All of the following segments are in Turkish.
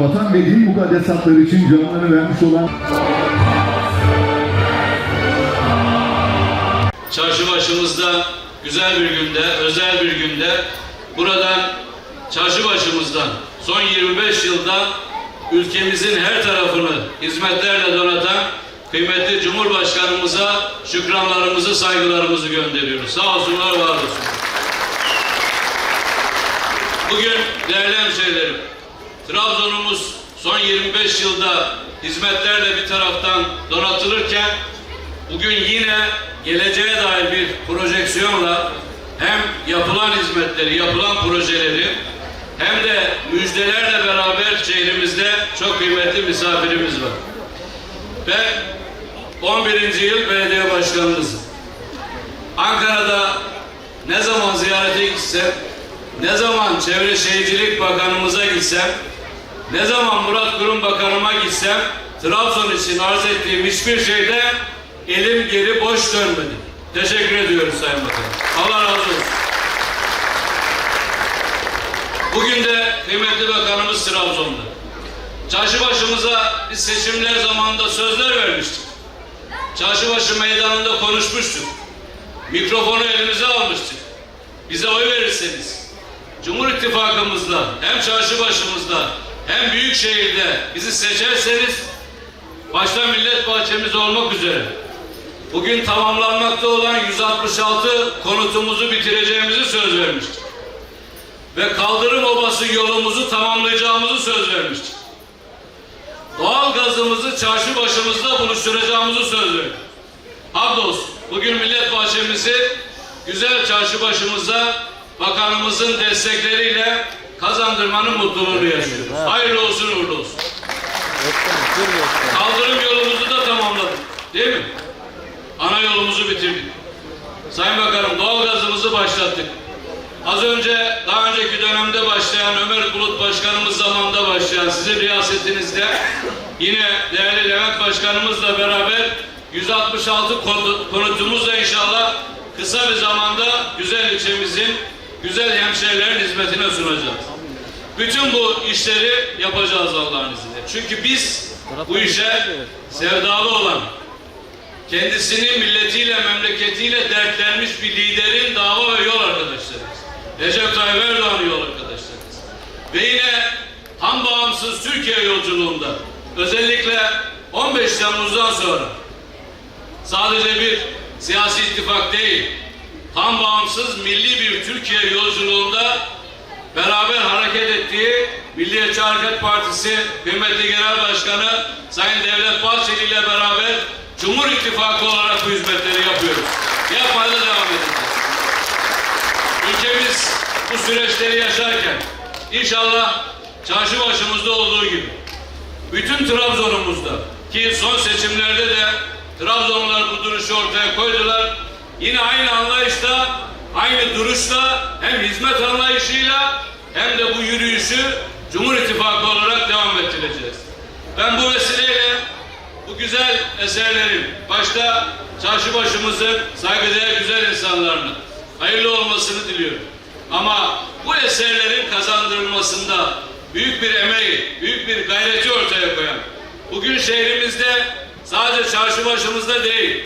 Vatan ve din mukaddesatları için canlarını vermiş olan Çarşı başımızda güzel bir günde, özel bir günde buradan çarşı başımızdan son 25 yılda ülkemizin her tarafını hizmetlerle donatan kıymetli Cumhurbaşkanımıza şükranlarımızı, saygılarımızı gönderiyoruz. Sağ olsunlar, var olsun. Bugün değerli hemşehrilerim, Trabzon'umuz son 25 yılda hizmetlerle bir taraftan donatılırken bugün yine geleceğe dair bir projeksiyonla hem yapılan hizmetleri, yapılan projeleri hem de müjdelerle beraber şehrimizde çok kıymetli misafirimiz var. Ben 11. yıl belediye başkanınızım. Ankara'da ne zaman ziyarete gitsem, ne zaman Çevre Şehircilik Bakanımıza gitsem, ne zaman Murat Kurum Bakanıma gitsem, Trabzon için arz ettiğim hiçbir şeyde elim geri boş dönmedi. Teşekkür ediyoruz Sayın Bakanım. Allah razı olsun. Bugün de kıymetli bakanımız Trabzon'da. Çarşıbaşımıza biz seçimler zamanında sözler vermiştik. Çarşıbaşı meydanında konuşmuştuk. Mikrofonu elimize almıştık. Bize oy verirseniz, Cumhur İttifakımızda hem çarşı başımızda hem büyük şehirde bizi seçerseniz başta millet bahçemiz olmak üzere bugün tamamlanmakta olan 166 konutumuzu bitireceğimizi söz vermiştik. Ve kaldırım obası yolumuzu tamamlayacağımızı söz vermiştik. Doğal gazımızı çarşı başımızda buluşturacağımızı söz verdik. Hamdolsun bugün millet bahçemizi güzel çarşı başımıza bakanımızın destekleriyle kazandırmanın mutluluğunu yaşıyoruz. Hayırlı olsun uğurlu olsun. Kaldırım yolumuzu da tamamladık. Değil mi? Ana yolumuzu bitirdik. Sayın Bakanım doğalgazımızı başlattık. Az önce daha önceki dönemde başlayan Ömer Bulut Başkanımız zamanında başlayan sizin riyasetinizde yine değerli Levent Başkanımızla beraber 166 konu- konutumuzla inşallah kısa bir zamanda güzel ilçemizin güzel hemşehrilerin hizmetine sunacağız. Bütün bu işleri yapacağız Allah'ın izniyle. Çünkü biz bu işe sevdalı olan, kendisini milletiyle, memleketiyle dertlenmiş bir liderin dava ve yol arkadaşlarıyız. Recep Tayyip Erdoğan'ın yol arkadaşlarıyız. Ve yine tam bağımsız Türkiye yolculuğunda özellikle 15 Temmuz'dan sonra sadece bir siyasi ittifak değil, tam bağımsız milli bir Türkiye yolculuğunda beraber hareket ettiği Milliyetçi Hareket Partisi kıymetli Genel Başkanı Sayın Devlet Bahçeli ile beraber Cumhur İttifakı olarak bu hizmetleri yapıyoruz. Yapmaya devam edeceğiz. Ülkemiz bu süreçleri yaşarken inşallah çarşı başımızda olduğu gibi bütün Trabzon'umuzda ki son seçimlerde de Trabzonlular bu duruşu ortaya koydular. Yine aynı anlayışla, aynı duruşla hem hizmet anlayışıyla hem de bu yürüyüşü Cumhur İttifakı olarak devam ettireceğiz. Ben bu vesileyle bu güzel eserlerin başta çarşı başımızın saygıdeğer güzel insanlarının hayırlı olmasını diliyorum. Ama bu eserlerin kazandırılmasında büyük bir emeği, büyük bir gayreti ortaya koyan, bugün şehrimizde sadece çarşı başımızda değil,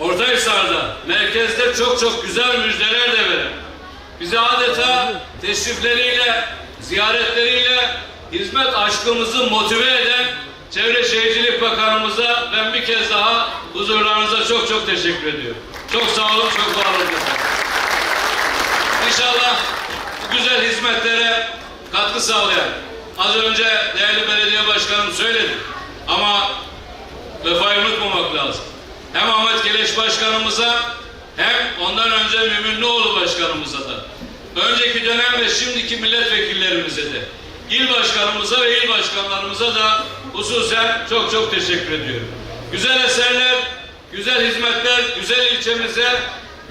Ortahisar'da, merkezde çok çok güzel müjdeler de veren, bizi adeta teşrifleriyle, ziyaretleriyle hizmet aşkımızı motive eden Çevre Şehircilik Bakanımıza ben bir kez daha huzurlarınıza çok çok teşekkür ediyorum. Çok sağ olun, çok var olun. İnşallah bu güzel hizmetlere katkı sağlayan, az önce değerli belediye başkanım söyledi ama vefayı unutmamak lazım. Hem Ahmet Geleş başkanımıza hem ondan önce Müminlioğlu başkanımıza da önceki dönem ve şimdiki milletvekillerimize de il başkanımıza ve il başkanlarımıza da hususen çok çok teşekkür ediyorum. Güzel eserler, güzel hizmetler, güzel ilçemize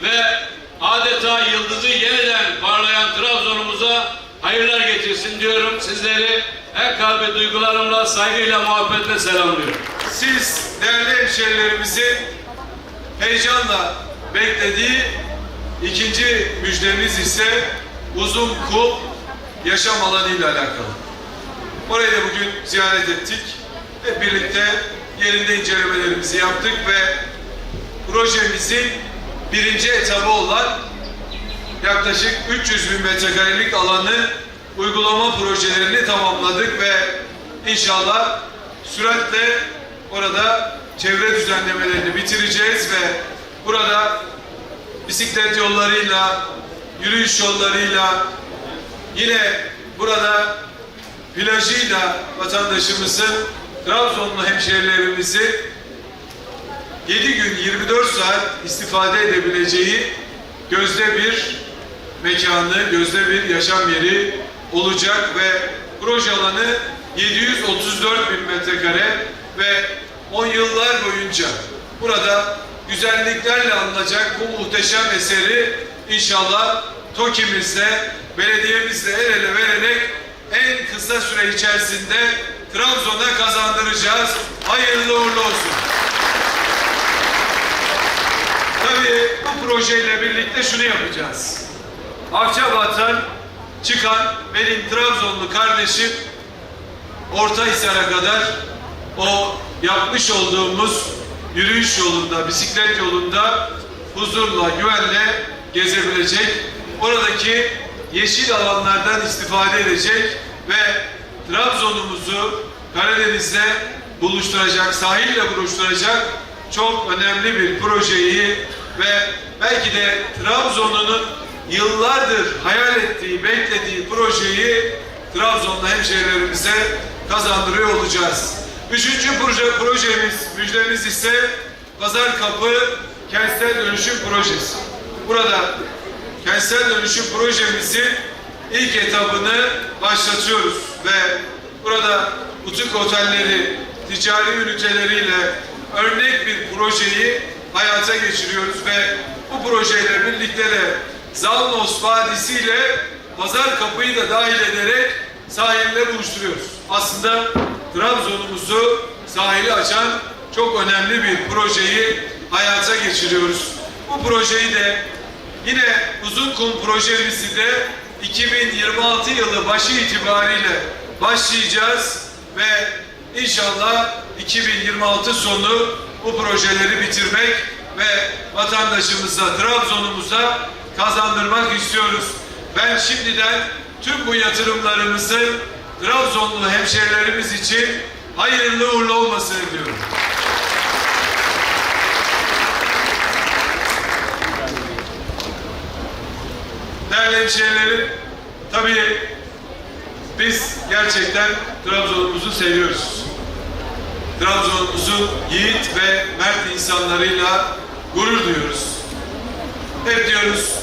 ve adeta yıldızı yeniden parlayan Trabzon'umuza hayırlar getirsin diyorum. Sizleri en kalbi duygularımla, saygıyla, muhabbetle selamlıyorum. Siz değerli hemşehrilerimizin heyecanla beklediği ikinci müjdemiz ise uzun kul yaşam alanı ile alakalı. Orayı da bugün ziyaret ettik. Hep birlikte yerinde incelemelerimizi yaptık ve projemizin birinci etabı olan yaklaşık 300 bin metrekarelik alanı uygulama projelerini tamamladık ve inşallah süratle orada çevre düzenlemelerini bitireceğiz ve burada bisiklet yollarıyla, yürüyüş yollarıyla, yine burada plajıyla vatandaşımızın, Trabzonlu hemşehrilerimizi 7 gün 24 saat istifade edebileceği gözde bir mekanı, gözde bir yaşam yeri olacak ve proje alanı 734 bin metrekare ve 10 yıllar boyunca burada güzelliklerle anılacak bu muhteşem eseri inşallah TOKİ'mizle, belediyemizle el ele vererek en kısa süre içerisinde Trabzon'a kazandıracağız. Hayırlı uğurlu olsun. Tabii bu projeyle birlikte şunu yapacağız. Akçabat'tan çıkan benim Trabzonlu kardeşim Ortahisar'a kadar o yapmış olduğumuz yürüyüş yolunda, bisiklet yolunda huzurla, güvenle gezebilecek. Oradaki yeşil alanlardan istifade edecek ve Trabzon'umuzu Karadeniz'le buluşturacak, sahille buluşturacak çok önemli bir projeyi ve belki de Trabzon'un yıllardır hayal ettiği, beklediği projeyi Trabzonlu hemşehrilerimize kazandırıyor olacağız. Üçüncü proje, projemiz, müjdemiz ise Pazar Kapı Kentsel Dönüşüm Projesi. Burada kentsel dönüşüm projemizin ilk etabını başlatıyoruz ve burada butik otelleri, ticari üniteleriyle örnek bir projeyi hayata geçiriyoruz ve bu projeyle birlikte de Zalnos Vadisi ile Pazar Kapı'yı da dahil ederek sahille buluşturuyoruz. Aslında Trabzon'umuzu sahili açan çok önemli bir projeyi hayata geçiriyoruz. Bu projeyi de yine Uzunkum projemizi de 2026 yılı başı itibariyle başlayacağız ve inşallah 2026 sonu bu projeleri bitirmek ve vatandaşımıza, Trabzon'umuza kazandırmak istiyoruz. Ben şimdiden tüm bu yatırımlarımızın Trabzonlu hemşehrilerimiz için hayırlı uğurlu olmasını diliyorum. Değerli hemşehrilerim, tabii biz gerçekten Trabzon'umuzu seviyoruz. Trabzon'umuzun yiğit ve mert insanlarıyla gurur duyuyoruz. Hep diyoruz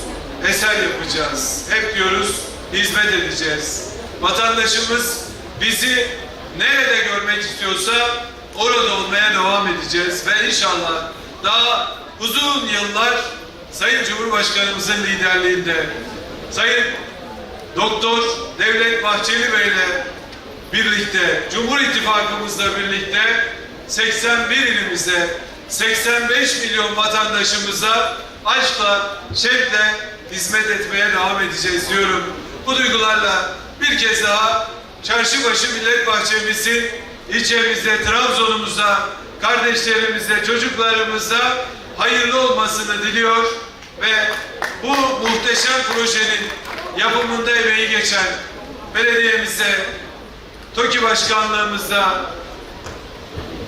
eser yapacağız. Hep diyoruz hizmet edeceğiz. Vatandaşımız bizi nerede görmek istiyorsa orada olmaya devam edeceğiz ve inşallah daha uzun yıllar Sayın Cumhurbaşkanımızın liderliğinde Sayın Doktor Devlet Bahçeli Bey'le birlikte, Cumhur İttifakımızla birlikte 81 ilimize, 85 milyon vatandaşımıza aşkla, şevkle hizmet etmeye devam edeceğiz diyorum. Bu duygularla bir kez daha Çarşıbaşı Millet Bahçemizin ilçemizde, Trabzon'umuza, kardeşlerimize, çocuklarımıza hayırlı olmasını diliyor ve bu muhteşem projenin yapımında emeği geçen belediyemize, TOKİ Başkanlığımıza,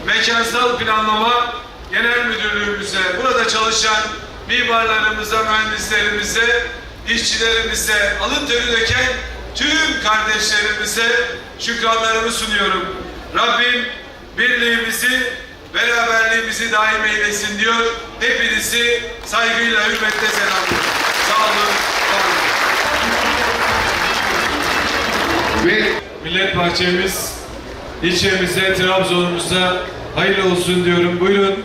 Mekansal Planlama Genel Müdürlüğümüze, burada çalışan mimarlarımıza, mühendislerimize, işçilerimize, alın teri döken tüm kardeşlerimize şükranlarımı sunuyorum. Rabbim birliğimizi, beraberliğimizi daim eylesin diyor. Hepinizi saygıyla, hürmetle selamlıyorum. Sağ olun, var olun. Ve Millet Bahçemiz ilçemize, Trabzon'umuza hayırlı olsun diyorum. Buyurun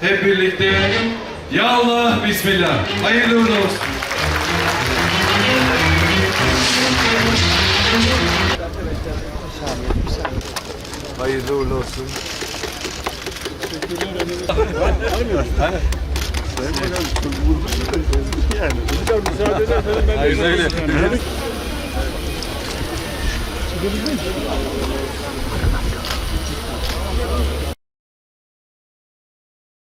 hep birlikte Ya Allah Bismillah. Hayırlı uğurlu olsun. Hayırlı uğurlu olsun. Hayırlı öyle.